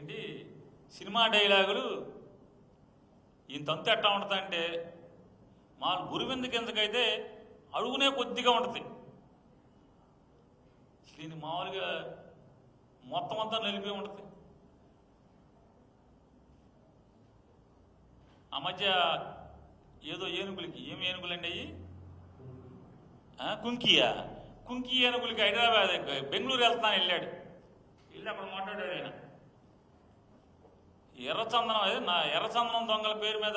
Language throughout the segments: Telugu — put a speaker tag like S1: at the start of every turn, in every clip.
S1: ఏంటి? సినిమా డైలాగులు ఇంతంత ఎట్టా ఉంటుందంటే మా గురువింద కిందకైతే అడుగునే కొద్దిగా ఉంటుంది. దీన్ని మామూలుగా మొత్తం అంతా నిలిపి ఉంటుంది. ఆ మధ్య ఏదో ఏనుగులకి ఏమి ఏనుగులండి అయ్యి? కుంకియా. కుంకి ఏనుగులకి హైదరాబాద్ బెంగళూరు వెళ్తాను వెళ్ళాడు. వెళ్ళి అక్కడ మాట్లాడాడు ఆయన. ఎర్రచందనం అదే నా ఎర్రచందనం దొంగల పేరు మీద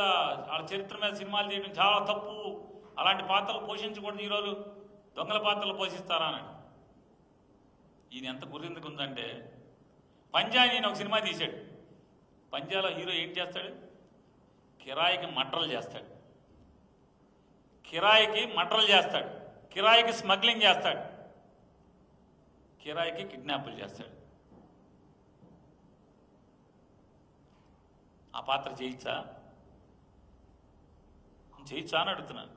S1: వాళ్ళ చరిత్ర మీద సినిమాలు తీయడం చాలా తప్పు. అలాంటి పాత్రలు పోషించకూడదు ఈరోజు దొంగల పాత్రలు పోషిస్తారా ఈయన ఎంత గురిందుకు ఉందంటే పంజా నేను ఒక సినిమా తీశాడు. పంజాలో హీరో ఏం చేస్తాడు? కిరాయికి మట్రలు చేస్తాడు. కిరాయికి మట్రలు చేస్తాడు. కిరాయికి స్మగ్లింగ్ చేస్తాడు. కిరాయికి కిడ్నాపులు చేస్తాడు. ఆ పాత్ర చేయొచ్చా చేయించా అని అడుగుతున్నాను.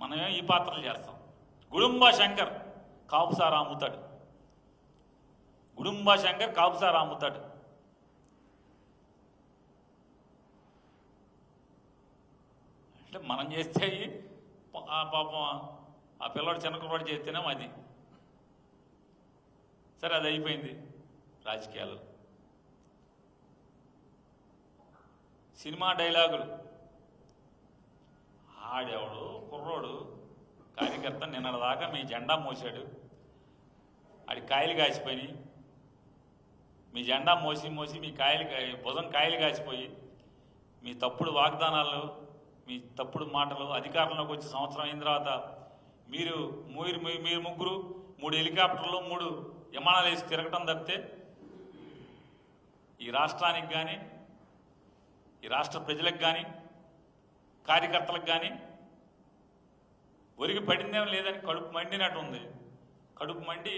S1: మనమే ఈ పాత్రలు చేస్తాం. గుడుంబా శంకర్ కాపుసారా అమ్ముతాడు గుడుంబా శంకర్ కాపుసారా అమ్ముతాడు అంటే మనం చేస్తే ఆ పాపం ఆ పిల్లవాడు చిన్న కుర్రాడు చేస్తేనే అది. సరే అది అయిపోయింది రాజకీయాలలో. సినిమా డైలాగులు. ఆడెవడు? కుర్రోడు. కార్యకర్త నిన్నటిదాకా మీ జెండా మోసాడు ఆడి కాయలు కాసిపోయి మీ జెండా మోసి మోసి మీ కాయలు భుజం కాయలు కాసిపోయి మీ తప్పుడు వాగ్దానాలు మీ తప్పుడు మాటలు అధికారంలోకి వచ్చి సంవత్సరం అయిన తర్వాత మీరు మీరు మీ- మీరు ముగ్గురు మూడు హెలికాప్టర్లు మూడు విమానాలు వేసి తిరగటం తప్పితే ఈ రాష్ట్రానికి కానీ ఈ రాష్ట్ర ప్రజలకు కానీ కార్యకర్తలకు కానీ ఒరిగి పడిందేం లేదని కడుపు మండినట్టు ఉంది. కడుపు మండి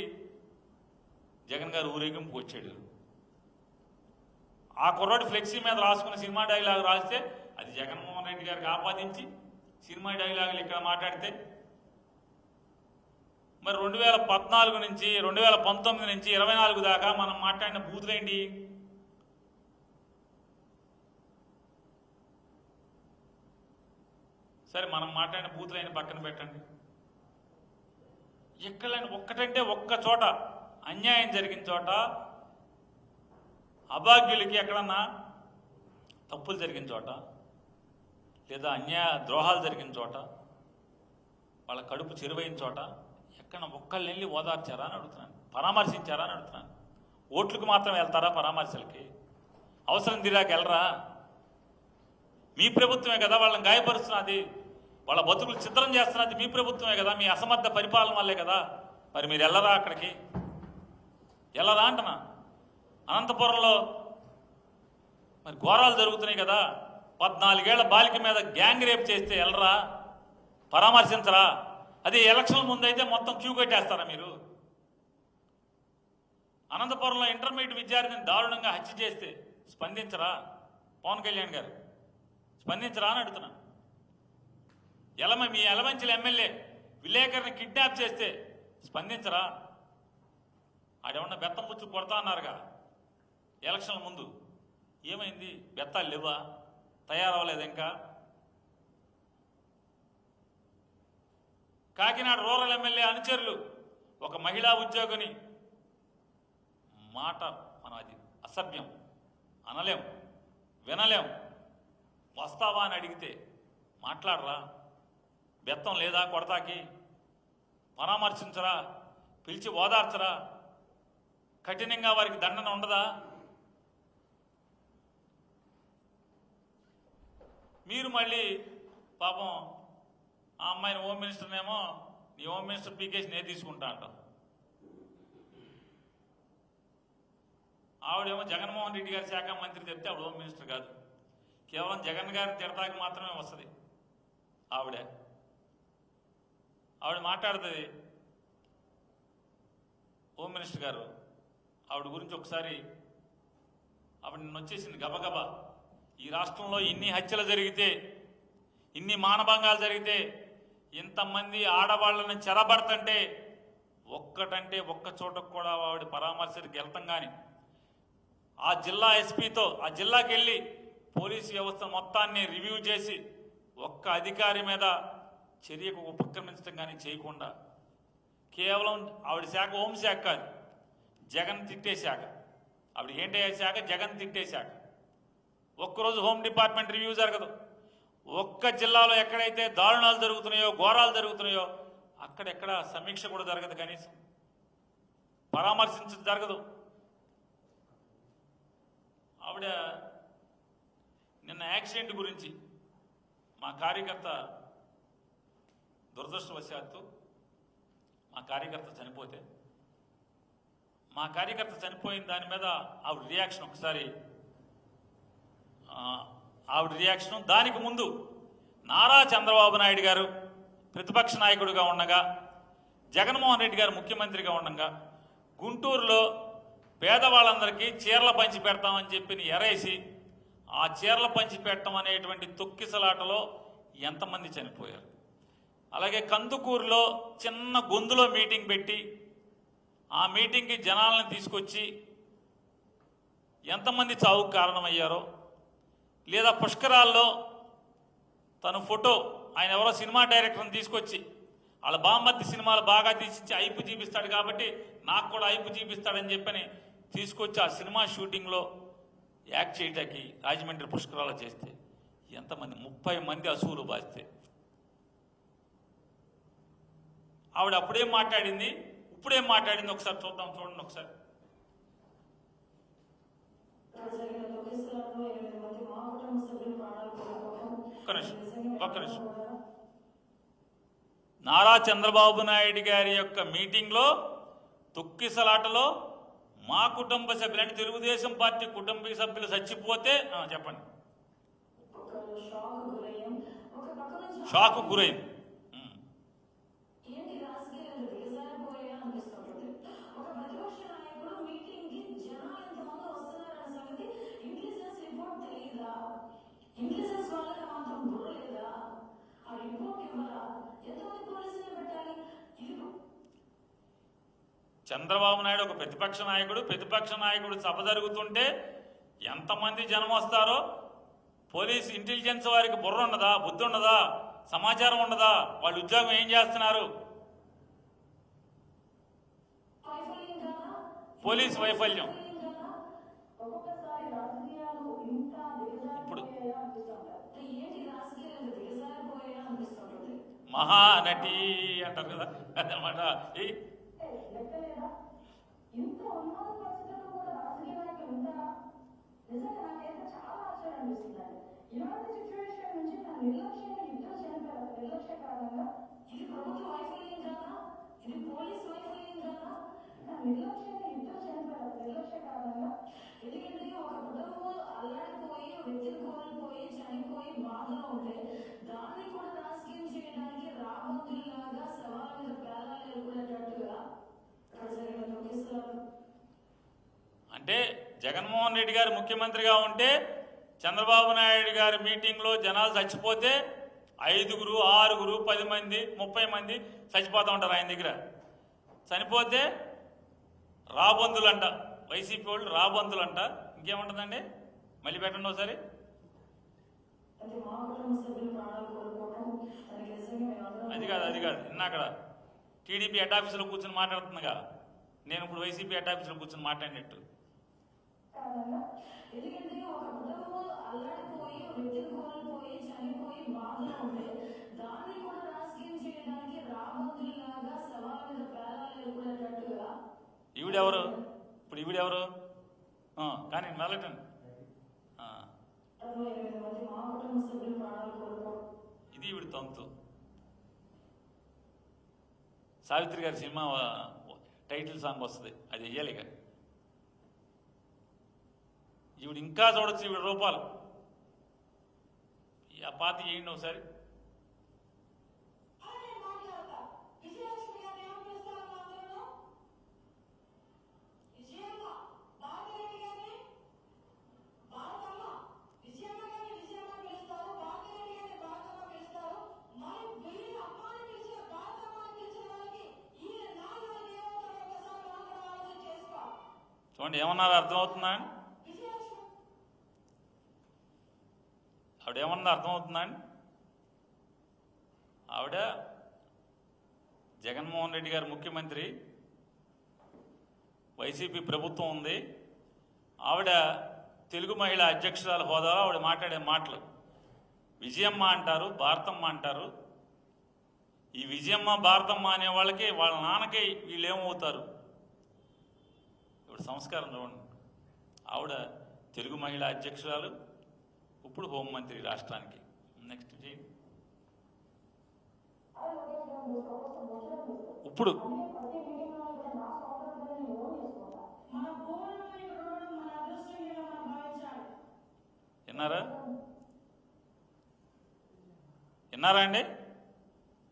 S1: జగన్ గారు ఊరేగింపు వచ్చాడు. ఆ కుర్రాడు ఫ్లెక్సీ మీద రాసుకున్న సినిమా డైలాగ్ రాస్తే అది జగన్మోహన్ రెడ్డి గారికి ఆపాదించి సినిమా డైలాగులు ఇక్కడ మాట్లాడితే మరి రెండు వేల పద్నాలుగు నుంచి రెండు వేల పంతొమ్మిది నుంచి ఇరవై నాలుగు దాకా మనం మాట్లాడిన బూతులేంటి సరే మనం మాట్లాడిన బూతులైన పక్కన పెట్టండి. ఎక్కడైనా ఒక్కటంటే ఒక్క చోట అన్యాయం జరిగిన చోట అభాగ్యులకి ఎక్కడన్నా తప్పులు జరిగిన చోట లేదా అన్యాయ ద్రోహాలు జరిగిన చోట వాళ్ళ కడుపు చెరువైన చోట ఎక్కడ ఒక్కళ్ళు వెళ్ళి ఓదార్చారా అని అడుగుతున్నాను. పరామర్శించారా అని అడుగుతున్నాను. ఓట్లకు మాత్రం వెళ్తారా పరామర్శలకి? అవసరం తీరాక వెళ్ళరా? మీ ప్రభుత్వమే కదా వాళ్ళని గాయపరుస్తున్నది. వాళ్ళ బతుకులు చిత్రం చేస్తున్నది మీ ప్రభుత్వమే కదా మీ అసమర్థ పరిపాలన వల్లే కదా. మరి మీరు వెళ్ళరా అక్కడికి? వెళ్ళరా అంటున్నా. అనంతపురంలో మరి ఘోరాలు జరుగుతున్నాయి కదా. పద్నాలుగేళ్ళ బాలిక మీద గ్యాంగ్ రేప్ చేస్తే వెళ్ళరా? పరామర్శించరా? అది ఎలక్షన్ ముందైతే మొత్తం క్యూ కట్టేస్తారా మీరు? అనంతపురంలో ఇంటర్మీడియట్ విద్యార్థిని దారుణంగా హత్య చేస్తే స్పందించరా? పవన్ కళ్యాణ్ గారు. స్పందించరా అని అడుగుతున్నా. ఎలమ మీ ఎలమంచిల ఎమ్మెల్యే విలేకరిని కిడ్నాప్ చేస్తే స్పందించరా? ఆడేమన్నా బెత్తం పుచ్చు కొడతా అన్నారుగా. ఎలక్షన్ల ముందు. ఏమైంది? బెత్తాలు లేవా? తయారవ్వలేదు ఇంకా? కాకినాడ రూరల్ ఎమ్మెల్యే అనుచరులు ఒక మహిళా ఉద్యోగిని మాట మనం అది అసభ్యం. అనలేం. వినలేం. వస్తావా అని అడిగితే మాట్లాడరా? బెత్తం లేదా కొడతాకి? పరామర్శించరా? పిలిచి ఓదార్చరా? కఠినంగా వారికి దండన ఉండదా? మీరు మళ్ళీ పాపం ఆ అమ్మాయిని హోమ్ మినిస్టర్నేమో నీ హోమ్ మినిస్టర్ పీకేసి నేను తీసుకుంటా అంటాం. ఆవిడేమో జగన్మోహన్ రెడ్డి గారి శాఖ మంత్రి చెప్తే ఆవిడ హోమ్ మినిస్టర్ కాదు. కేవలం జగన్ గారిని తిడతాకి మాత్రమే వస్తుంది ఆవిడే. ఆవిడ మాట్లాడుతుంది. హోమ్ మినిస్టర్ గారు ఆవిడ గురించి ఒకసారి ఆవిడ నిన్న వచ్చేసింది గబగబా. ఈ రాష్ట్రంలో ఇన్ని హత్యలు జరిగితే ఇన్ని మానభంగాలు జరిగితే ఇంతమంది ఆడవాళ్ళని చెరబడతంటే ఒక్కటంటే ఒక్క చోటకు కూడా ఆవిడ పరామర్శకి వెళ్తాం కానీ ఆ జిల్లా ఎస్పీతో ఆ జిల్లాకి వెళ్ళి పోలీసు వ్యవస్థ మొత్తాన్ని రివ్యూ చేసి ఒక్క అధికారి మీద చర్యకు ఉపక్రమించడం కానీ చేయకుండా కేవలం ఆవిడ శాఖ హోంశాఖ కాదు జగన్ తిట్టే శాఖ. ఆవిడ ఏంటి శాఖ? జగన్ తిట్టే శాఖ. ఒక్కరోజు హోమ్ డిపార్ట్మెంట్ రివ్యూ జరగదు. ఒక్క జిల్లాలో ఎక్కడైతే దారుణాలు జరుగుతున్నాయో ఘోరాలు జరుగుతున్నాయో అక్కడెక్కడ సమీక్ష కూడా జరగదు కనీసం. పరామర్శించడం జరగదు. ఆవిడ నిన్న యాక్సిడెంట్ గురించి మా కార్యకర్త దురదృష్టవశాత్తు మా కార్యకర్త చనిపోతే మా కార్యకర్త చనిపోయిన దాని మీద ఆవిడ రియాక్షన్ ఒకసారి ఆవిడ రియాక్షన్ దానికి ముందు నారా చంద్రబాబు నాయుడు గారు ప్రతిపక్ష నాయకుడిగా ఉండగా జగన్మోహన్ రెడ్డి గారు ముఖ్యమంత్రిగా ఉండగా గుంటూరులో పేదవాళ్ళందరికీ చీరల పంచి పెడతామని చెప్పి ఎరేసి ఆ చీరల పంచి పెట్టడం అనేటువంటి తొక్కిసలాటలో ఎంతమంది చనిపోయారు? అలాగే కందుకూరులో చిన్న గొంతులో మీటింగ్ పెట్టి ఆ మీటింగ్కి జనాలను తీసుకొచ్చి ఎంతమంది చావుకు కారణమయ్యారో లేదా పుష్కరాల్లో తన ఫోటో ఆయన ఎవరో సినిమా డైరెక్టర్ని తీసుకొచ్చి వాళ్ళ బామ్మర్తి సినిమాలు బాగా తీసించి ఐపు చూపిస్తాడు కాబట్టి నాకు కూడా ఐపు చూపిస్తాడని చెప్పని తీసుకొచ్చి ఆ సినిమా షూటింగ్లో యాక్ట్ చేయటానికి రాజమండ్రి పుష్కరాలు చేస్తే ఎంతమంది? ముప్పై మంది అసూలు బాస్తే ఆవిడ అప్పుడేం మాట్లాడింది ఇప్పుడేం మాట్లాడింది ఒకసారి చూద్దాం చూడండి ఒకసారి. ఒక్క నిమిషం
S2: నిజంగా
S1: ఒక్క నిమిషం. నారా చంద్రబాబు నాయుడు గారి యొక్క మీటింగ్లో తొక్కిసలాటలో మా కుటుంబ సభ్యులు అంటే తెలుగుదేశం పార్టీ కుటుంబ సభ్యులు చచ్చిపోతే చెప్పండి.
S2: షాక్
S1: గురైంది ఉమ్.
S2: ఏంటి రాజకీయాలు దిగజారిపోయా అనిపిస్తుంటుంది ఒక ప్రతిపక్ష నాయకుడు మీటింగ్కి జనాలు ఎంతమంది వస్తున్నారనే సంగతి ఇంటెలిజెన్స్ రిపోర్ట్ తెలియదా ఇంటెలిజెన్స్ వాళ్ళకి మాత్రం బుర్ర లేదా ఆ రిపోర్ట్ ఇవ్వాలా ఎంతమంది పోలీసులు పెట్టాలి
S1: చంద్రబాబు నాయుడు ఒక ప్రతిపక్ష నాయకుడు. ప్రతిపక్ష నాయకుడు సభ జరుగుతుంటే ఎంతమంది జనం వస్తారో? పోలీస్ ఇంటెలిజెన్స్ వారికి బుర్ర ఉండదా? బుద్ధి ఉండదా? సమాచారం ఉండదా? వాళ్ళు ఉద్యోగం ఏం చేస్తున్నారు? పోలీస్ వైఫల్యం
S2: ఒక్కొక్కసారి రాజకీయాలు ఇంత
S1: ఇప్పుడు-
S2: దిగజారిపోయాయా అనిపిస్తుంటారు ఏంటి రాజకీయాలు దిగజారిపోయాయా అనిపిస్తుంటుంది
S1: మహానటి అంటారు కదా అదనమాట ఈ
S2: లెక్కలేదా ఇంత ఉన్నత పరిస్థితుల్లో కూడా రాజకీయ నాయకులు ఉంటారా నిజంగా నాకైతే చాలా ఆశ్చర్యం అనిపిస్తుంది ఇలాంటి సిచ్యువేషన్ నుంచి నా నిర్లక్ష్యంగా యుద్ధం చనిపోయారు నిర్లక్ష్య కారణంగా ఇది ప్రభుత్వ వైఫల్యం కాదా ఇది పోలీస్ వైఫల్యం కాదా నా నిర్లక్ష్యంగా యుద్ధం చనిపోయారు నిర్లక్ష్య కారణంగా ఎందుకంటే ఒక కుటుంబం అల్లాడిపోయి వ్యక్తిని కోల్పోయి చనిపోయి బాధలో ఉంటే దాన్ని కూడా రాజకీయం చేయడానికి రాబందుల్లాగా సవాళ్ళ మీద ప్రాణాలు ఎదుర్కొనేటట్టుగా అక్కడ జరిగిన తొక్కిసలాలు
S1: అంటే జగన్మోహన్ రెడ్డి గారు ముఖ్యమంత్రిగా ఉంటే చంద్రబాబు నాయుడు గారి మీటింగ్లో జనాలు చచ్చిపోతే ఐదుగురు ఆరుగురు పది మంది ముప్పై మంది చచ్చిపోతూ ఉంటారు ఆయన దగ్గర. చనిపోతే రాబందులంట. వైసీపీ వాళ్ళు రాబందులంట. ఇంకేముంటుందండి? మళ్ళీ పెట్టండి ఒకసారి.
S2: అంటే
S1: అది కాదు అది కాదు. ఇందాక టీడీపీ హెడ్ ఆఫీసులో కూర్చొని మాట్లాడుతుందిగా. నేను ఇప్పుడు వైసీపీ హెడ్ ఆఫీసులో కూర్చొని మాట్లాడినట్టు.
S2: కారణంగా ఎందుకంటే ఒక కుటుంబం అల్లాడిపోయి వ్యక్తిని కోల్పోయి చనిపోయి బాధలో ఉంటే దాన్ని కూడా రాజకీయం చేయడానికి రాబందుల్లాగా సవాళ్ళ మీద ప్రాణాలు ఎదుర్కొనేటట్టుగా
S1: ఈవిడెవరు? ఇప్పుడు ఈవిడెవరు? కానీ మొదలెట్టండి ఆ,
S2: అరవై ఎనిమిది మంది మా కుటుంబ సభ్యులు ప్రాణాలు కోల్పోవడం.
S1: ఇది ఈవిడ తంతు. సావిత్రి గారి సినిమా టైటిల్ సాంగ్ వస్తుంది. అది వెయ్యాలి ఇక. ఈవిడ ఇంకా చూడొచ్చు ఈవిడ రూపాలు. ఆ పాత చేయండి ఒకసారి. చూడండి ఏమన్నారు అర్థమవుతుందా
S2: విజయమ్మ
S1: ఆవిడ ఏమన్నా అర్థమవుతుందా అండి? ఆవిడ జగన్మోహన్ రెడ్డి గారు ముఖ్యమంత్రి వైసీపీ ప్రభుత్వం ఉంది. ఆవిడ తెలుగు మహిళా అధ్యక్షురాల హోదాలో ఆవిడ మాట్లాడే మాటలు. విజయమ్మ అంటారు భారతమ్మ అంటారు. ఈ విజయమ్మ భారతమ్మ అనే వాళ్ళకి వాళ్ళ నాన్నకి వీళ్ళు ఏమవుతారు? ఇప్పుడు సంస్కారం చూడండి. ఆవిడ తెలుగు మహిళా అధ్యక్షురాలు ఇప్పుడు హోంమంత్రి రాష్ట్రానికి. నెక్స్ట్ ఇప్పుడు. విన్నారా? విన్నారా అండి?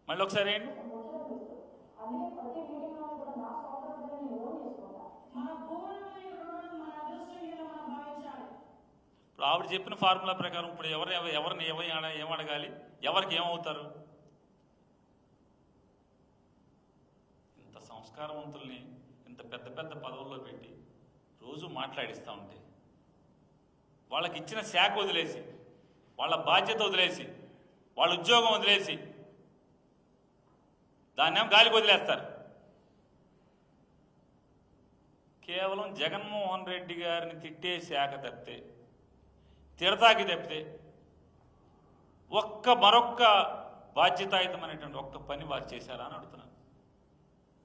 S1: మళ్ళీ ఒకసారి ఏంటి? ఇప్పుడు ఆవిడ చెప్పిన ఫార్ములా ప్రకారం ఇప్పుడు ఎవరు ఎవ- ఎవరిని ఎవరి ఏమడగాలి ఎవరికి ఏమవుతారు? ఇంత సంస్కారవంతుల్ని ఇంత పెద్ద పెద్ద పదవుల్లో పెట్టి రోజు మాట్లాడిస్తూ ఉంటే వాళ్ళకి ఇచ్చిన శాఖ వదిలేసి వాళ్ళ బాధ్యత వదిలేసి వాళ్ళ ఉద్యోగం వదిలేసి దాన్ని గాలికి వదిలేస్తారు? కేవలం జగన్మోహన్ రెడ్డి గారిని తిట్టే శాఖ తప్పితే తిడతాకి తప్పితే ఒక్క మరొక్క బాధ్యతాయుతమైనటువంటి ఒక్క పని వారు చేశారా అని అడుగుతున్నాను.